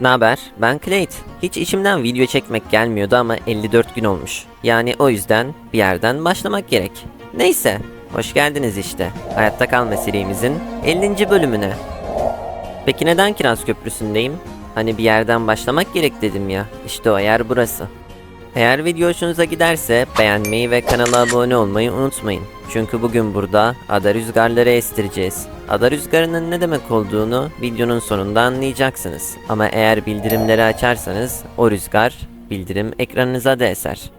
Naber? Ben Clayt. Hiç içimden video çekmek gelmiyordu ama 54 gün olmuş. Yani o yüzden bir yerden başlamak gerek. Neyse, hoş geldiniz işte. Hayatta kalma serimizin 50. bölümüne. Peki neden Kiraz Köprüsü'ndeyim? Hani bir yerden başlamak gerek dedim ya. İşte o yer burası. Eğer video hoşunuza giderse beğenmeyi ve kanala abone olmayı unutmayın. Çünkü bugün burada ada rüzgarları estireceğiz. Ada rüzgarının ne demek olduğunu videonun sonunda anlayacaksınız. Ama eğer bildirimleri açarsanız o rüzgar bildirim ekranınıza da eser.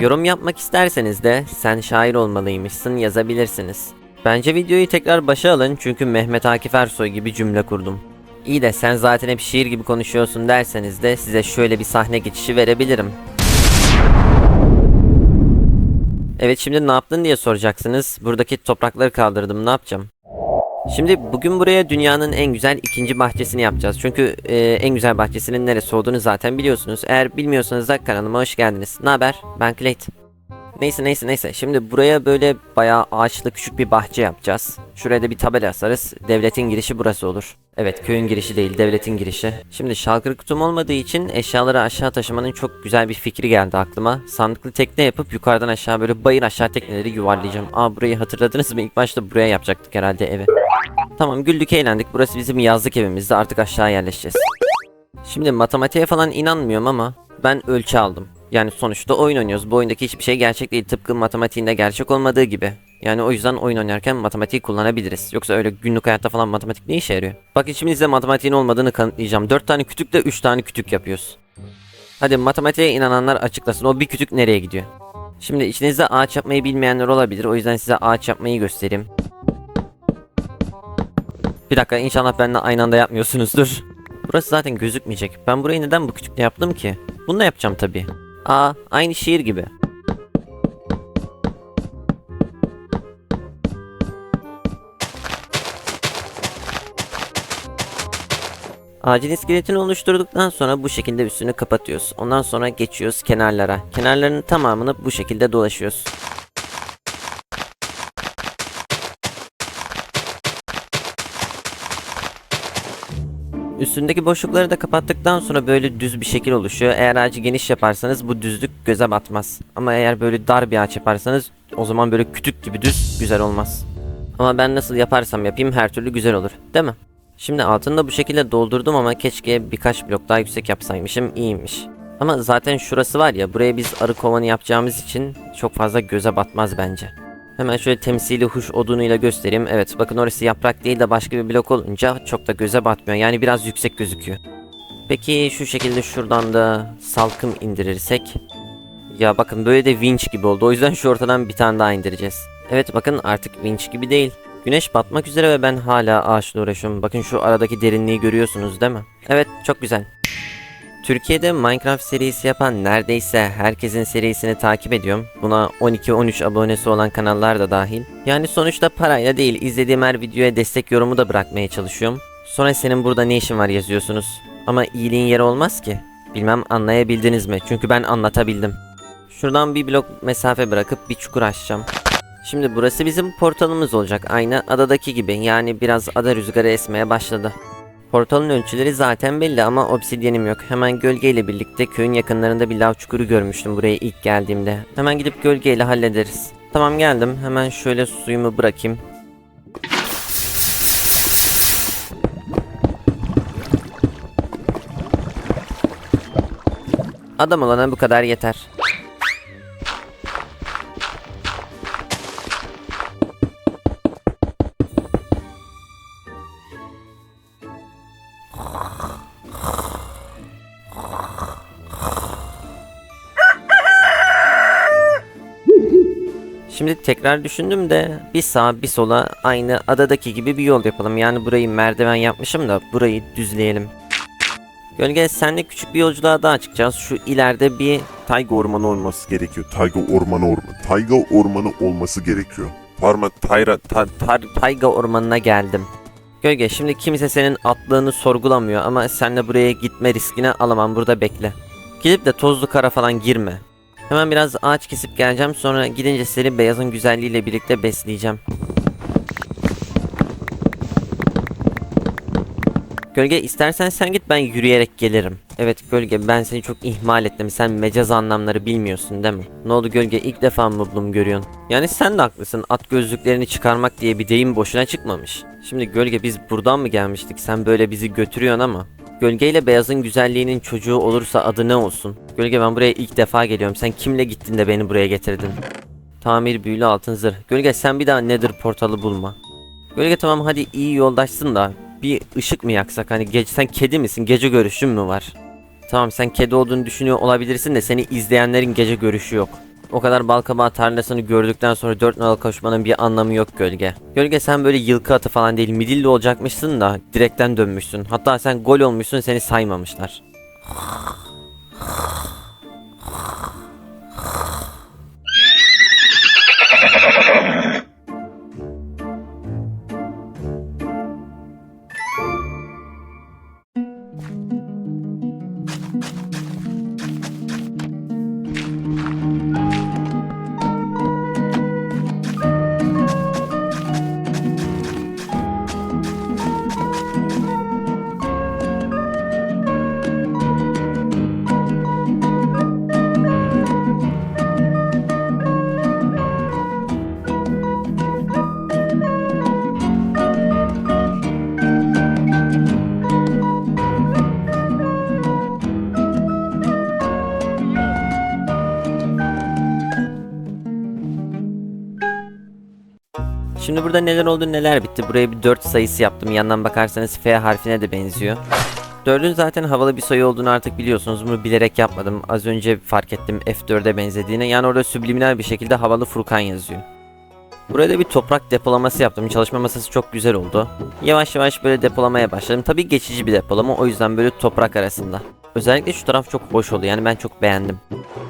Yorum yapmak isterseniz de sen şair olmalıymışsın yazabilirsiniz. Bence videoyu tekrar başa alın çünkü Mehmet Akif Ersoy gibi cümle kurdum. İyi de sen zaten hep şiir gibi konuşuyorsun derseniz de size şöyle bir sahne geçişi verebilirim. Evet şimdi ne yaptın diye soracaksınız. Buradaki toprakları kaldırdım ne yapacağım? Şimdi bugün buraya dünyanın en güzel ikinci bahçesini yapacağız. Çünkü e, en güzel bahçesinin neresi olduğunu zaten biliyorsunuz. Eğer bilmiyorsanız da kanalıma hoş geldiniz. Ne haber? Ben Clayton. Neyse neyse neyse. Şimdi buraya böyle bayağı ağaçlı küçük bir bahçe yapacağız. Şuraya da bir tabela asarız. Devletin girişi burası olur. Evet köyün girişi değil devletin girişi. Şimdi şalkır kutum olmadığı için eşyaları aşağı taşımanın çok güzel bir fikri geldi aklıma. Sandıklı tekne yapıp yukarıdan aşağı böyle bayır aşağı tekneleri yuvarlayacağım. Aa burayı hatırladınız mı? İlk başta buraya yapacaktık herhalde evi. Tamam güldük eğlendik. Burası bizim yazlık evimizdi. Artık aşağı yerleşeceğiz. Şimdi matematiğe falan inanmıyorum ama ben ölçü aldım. Yani sonuçta oyun oynuyoruz. Bu oyundaki hiçbir şey gerçek değil. Tıpkı matematiğinde gerçek olmadığı gibi. Yani o yüzden oyun oynarken matematiği kullanabiliriz. Yoksa öyle günlük hayatta falan matematik ne işe yarıyor? Bak içimizde matematiğin olmadığını kanıtlayacağım. 4 tane kütükle 3 tane kütük yapıyoruz. Hadi matematiğe inananlar açıklasın. O bir kütük nereye gidiyor? Şimdi içinizde ağaç yapmayı bilmeyenler olabilir. O yüzden size ağaç yapmayı göstereyim. Bir dakika inşallah benimle aynı anda yapmıyorsunuzdur. Burası zaten gözükmeyecek. Ben burayı neden bu küçükle yaptım ki? Bunu da yapacağım tabii. Aa aynı şiir gibi. Ağacın iskeletini oluşturduktan sonra bu şekilde üstünü kapatıyoruz. Ondan sonra geçiyoruz kenarlara. Kenarlarının tamamını bu şekilde dolaşıyoruz. Üstündeki boşlukları da kapattıktan sonra böyle düz bir şekil oluşuyor. Eğer ağacı geniş yaparsanız bu düzlük göze batmaz. Ama eğer böyle dar bir ağaç yaparsanız o zaman böyle kütük gibi düz güzel olmaz. Ama ben nasıl yaparsam yapayım her türlü güzel olur. Değil mi? Şimdi altını da bu şekilde doldurdum ama keşke birkaç blok daha yüksek yapsaymışım iyiymiş. Ama zaten şurası var ya buraya biz arı kovanı yapacağımız için çok fazla göze batmaz bence. Hemen şöyle temsili huş odunuyla göstereyim. Evet bakın orası yaprak değil de başka bir blok olunca çok da göze batmıyor. Yani biraz yüksek gözüküyor. Peki şu şekilde şuradan da salkım indirirsek. Ya bakın böyle de winch gibi oldu. O yüzden şu ortadan bir tane daha indireceğiz. Evet bakın artık winch gibi değil. Güneş batmak üzere ve ben hala ağaçla uğraşıyorum. Bakın şu aradaki derinliği görüyorsunuz değil mi? Evet çok güzel. Türkiye'de Minecraft serisi yapan neredeyse herkesin serisini takip ediyorum. Buna 12-13 abonesi olan kanallar da dahil. Yani sonuçta parayla değil izlediğim her videoya destek yorumu da bırakmaya çalışıyorum. Sonra senin burada ne işin var yazıyorsunuz. Ama iyiliğin yeri olmaz ki. Bilmem anlayabildiniz mi? Çünkü ben anlatabildim. Şuradan bir blok mesafe bırakıp bir çukur açacağım. Şimdi burası bizim portalımız olacak. Aynı adadaki gibi. Yani biraz ada rüzgarı esmeye başladı. Portalın ölçüleri zaten belli ama obsidyenim yok. Hemen gölgeyle birlikte köyün yakınlarında bir lav çukuru görmüştüm buraya ilk geldiğimde. Hemen gidip gölgeyle hallederiz. Tamam geldim. Hemen şöyle suyumu bırakayım. Adam olana bu kadar yeter. Şimdi tekrar düşündüm de bir sağa bir sola aynı adadaki gibi bir yol yapalım. Yani burayı merdiven yapmışım da burayı düzleyelim. Gölge senle küçük bir yolculuğa daha çıkacağız. Şu ileride bir Tayga ormanı olması gerekiyor. Tayga ormanı ormanı. Tayga ormanı olması gerekiyor. Parma tayra ta, tar tayga ormanına geldim. Gölge şimdi kimse senin atlığını sorgulamıyor ama senle buraya gitme riskini alamam burada bekle. Gidip de tozlu kara falan girme. Hemen biraz ağaç kesip geleceğim sonra gidince seni beyazın güzelliğiyle birlikte besleyeceğim. Gölge istersen sen git ben yürüyerek gelirim. Evet Gölge ben seni çok ihmal ettim. Sen mecaz anlamları bilmiyorsun değil mi? Ne oldu Gölge ilk defa mı Bloom görüyorsun? Yani sen de haklısın. At gözlüklerini çıkarmak diye bir deyim boşuna çıkmamış. Şimdi Gölge biz buradan mı gelmiştik? Sen böyle bizi götürüyorsun ama. Gölge ile beyazın güzelliğinin çocuğu olursa adı ne olsun? Gölge ben buraya ilk defa geliyorum. Sen kimle gittin de beni buraya getirdin? Tamir büyülü altın zırh. Gölge sen bir daha nedir portalı bulma. Gölge tamam hadi iyi yoldaşsın da bir ışık mı yaksak hani gece sen kedi misin gece görüşün mü var? Tamam sen kedi olduğunu düşünüyor olabilirsin de seni izleyenlerin gece görüşü yok. O kadar balkabağı tarlasını gördükten sonra dört nala koşmanın bir anlamı yok gölge. Gölge sen böyle yılkı atı falan değil midilli olacakmışsın da direkten dönmüşsün. Hatta sen gol olmuşsun seni saymamışlar. Şimdi burada neler oldu neler bitti. Buraya bir 4 sayısı yaptım. Yandan bakarsanız F harfine de benziyor. Dördün zaten havalı bir sayı olduğunu artık biliyorsunuz. Bunu bilerek yapmadım. Az önce fark ettim F4'e benzediğini. Yani orada subliminal bir şekilde havalı Furkan yazıyor. Buraya da bir toprak depolaması yaptım. Çalışma masası çok güzel oldu. Yavaş yavaş böyle depolamaya başladım. Tabii geçici bir depolama o yüzden böyle toprak arasında. Özellikle şu taraf çok hoş oldu. Yani ben çok beğendim.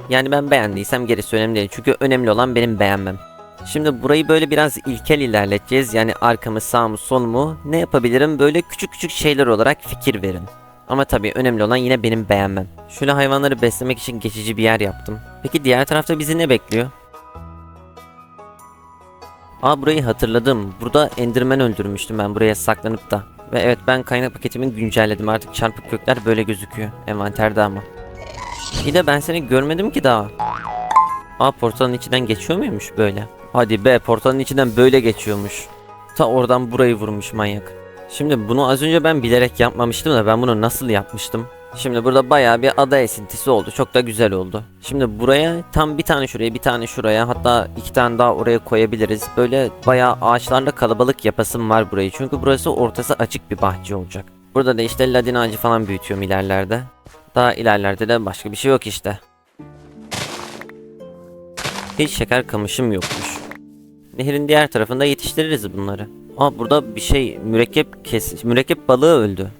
Yani ben beğendiysem gerisi önemli değil. Çünkü önemli olan benim beğenmem. Şimdi burayı böyle biraz ilkel ilerleteceğiz. Yani arkamı, sağımı, solumu ne yapabilirim? Böyle küçük küçük şeyler olarak fikir verin. Ama tabii önemli olan yine benim beğenmem. Şöyle hayvanları beslemek için geçici bir yer yaptım. Peki diğer tarafta bizi ne bekliyor? Aa burayı hatırladım. Burada Enderman öldürmüştüm ben buraya saklanıp da. Ve evet ben kaynak paketimi güncelledim. Artık çarpık kökler böyle gözüküyor. Envanterde ama. Bir de ben seni görmedim ki daha. Aa portalın içinden geçiyor muymuş böyle? Hadi be portalın içinden böyle geçiyormuş. Ta oradan burayı vurmuş manyak. Şimdi bunu az önce ben bilerek yapmamıştım da ben bunu nasıl yapmıştım? Şimdi burada bayağı bir ada esintisi oldu. Çok da güzel oldu. Şimdi buraya tam bir tane şuraya bir tane şuraya hatta iki tane daha oraya koyabiliriz. Böyle bayağı ağaçlarla kalabalık yapasım var burayı. Çünkü burası ortası açık bir bahçe olacak. Burada da işte ladin ağacı falan büyütüyorum ilerlerde. Daha ilerlerde de başka bir şey yok işte. Hiç şeker kamışım yokmuş. Nehrin diğer tarafında yetiştiririz bunları. Aa burada bir şey mürekkep kes mürekkep balığı öldü.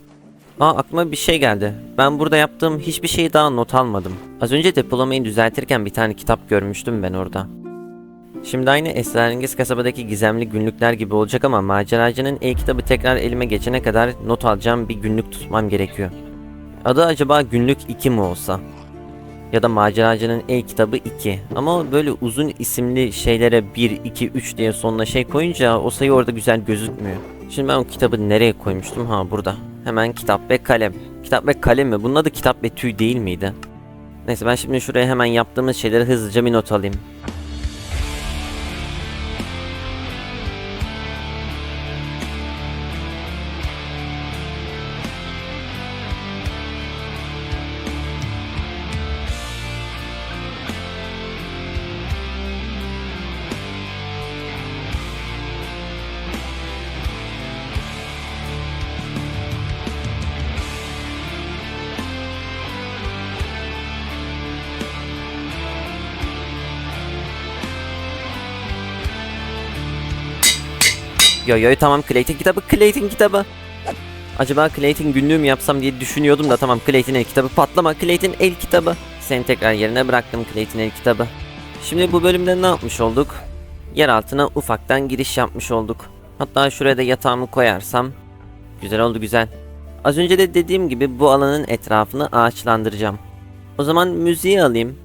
Aa aklıma bir şey geldi. Ben burada yaptığım hiçbir şeyi daha not almadım. Az önce depolamayı düzeltirken bir tane kitap görmüştüm ben orada. Şimdi aynı Esrarengiz kasabadaki gizemli günlükler gibi olacak ama maceracının e-kitabı tekrar elime geçene kadar not alacağım bir günlük tutmam gerekiyor. Adı acaba günlük 2 mi olsa? Ya da maceracının e-kitabı 2. Ama böyle uzun isimli şeylere 1, 2, 3 diye sonuna şey koyunca o sayı orada güzel gözükmüyor. Şimdi ben o kitabı nereye koymuştum? Ha burada. Hemen kitap ve kalem. Kitap ve kalem mi? Bunun adı kitap ve tüy değil miydi? Neyse ben şimdi şuraya hemen yaptığımız şeyleri hızlıca bir not alayım. Yo yo tamam Clayton kitabı Clayton kitabı. Acaba Clayton günlüğü mü yapsam diye düşünüyordum da tamam Clayton el kitabı patlama Clayton el kitabı. Seni tekrar yerine bıraktım Clayton el kitabı. Şimdi bu bölümde ne yapmış olduk? Yer altına ufaktan giriş yapmış olduk. Hatta şuraya da yatağımı koyarsam. Güzel oldu güzel. Az önce de dediğim gibi bu alanın etrafını ağaçlandıracağım. O zaman müziği alayım.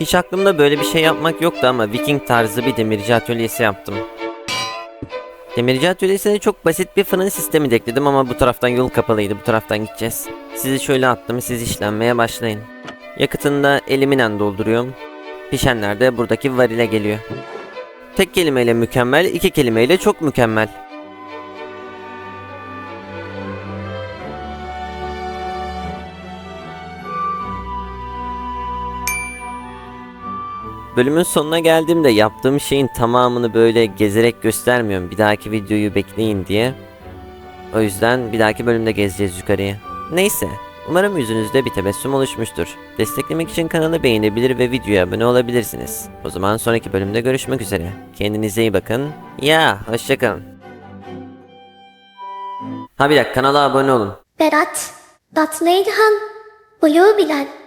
Hiç aklımda böyle bir şey yapmak yoktu ama Viking tarzı bir demirci atölyesi yaptım. Demirci atölyesine çok basit bir fırın sistemi ekledim ama bu taraftan yol kapalıydı. Bu taraftan gideceğiz. Sizi şöyle attım. Siz işlenmeye başlayın. Yakıtını da eliminen dolduruyorum. Pişenler de buradaki varile geliyor. Tek kelimeyle mükemmel, iki kelimeyle çok mükemmel. Bölümün sonuna geldiğimde yaptığım şeyin tamamını böyle gezerek göstermiyorum. Bir dahaki videoyu bekleyin diye. O yüzden bir dahaki bölümde gezeceğiz yukarıya. Neyse. Umarım yüzünüzde bir tebessüm oluşmuştur. Desteklemek için kanalı beğenebilir ve videoya abone olabilirsiniz. O zaman sonraki bölümde görüşmek üzere. Kendinize iyi bakın. Ya hoşçakalın. Ha bir dakika kanala abone olun. Berat, dat neydi han? Blue bilen.